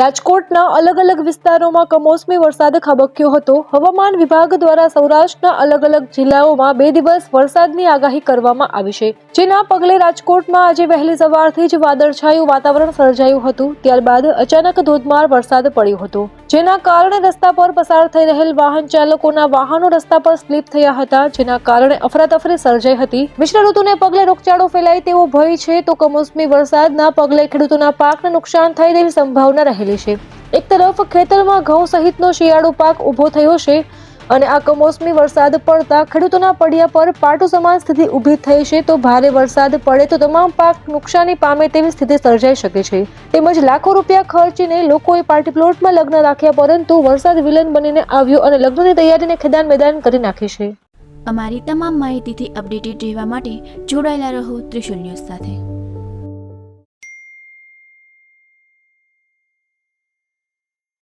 રાજકોટના અલગ અલગ વિસ્તારોમાં કમોસમી વરસાદ ખાબક્યો હતો. હવામાન વિભાગ દ્વારા સૌરાષ્ટ્રના અલગ અલગ જિલ્લાઓમાં બે દિવસ વરસાદની આગાહી કરવામાં આવી છે. જેના પગલે રાજકોટમાં આજે વહેલી સવારથી જ વાદળછાયું વાતાવરણ સર્જાયું હતું. ત્યારબાદ અચાનક ધોધમાર વરસાદ પડ્યો હતો. જેના કારણે રસ્તા પર પસાર થઈ રહેલ વાહન ચાલકોના વાહનો રસ્તા પર સ્લીપ થયા હતા, જેના કારણે અફરાતફરી સર્જાઈ હતી. મિશ્ર ઋતુને પગલે રોગચાળો ફેલાય તેવો ભય છે, તો કમોસમી વરસાદના પગલે ખેડૂતોના પાકને નુકસાન થાય તેવી સંભાવના રહેલી છે. એક તરફ ખેતરમાં ઘઉં સહિતનો શિયાળુ પાક ઊભો થયો છે અને આ કમોસમી વરસાદ પડતા ખેડૂતોના પડ્યા પર પાટુ સમાન સ્થિતિ ઊભી થઈ છે તો ભારે વરસાદ પડે તો તમામ પાક નુકસાની પામે તેવી સ્થિતિ સર્જાઈ શકે છે. તેમજ લાખો રૂપિયા ખર્ચીને લોકોએ પાર્ટી પ્લોટમાં લગ્ન રાખ્યા પરંતુ વરસાદ વિલન બનીને આવ્યો અને લગ્નની તૈયારીને ખેદાન મેદાન કરી નાખી છે. અમારી તમામ માહિતીથી અપડેટેડ રહેવા માટે જોડાયેલા રહો ત્રિશુલ ન્યૂઝ સાથે.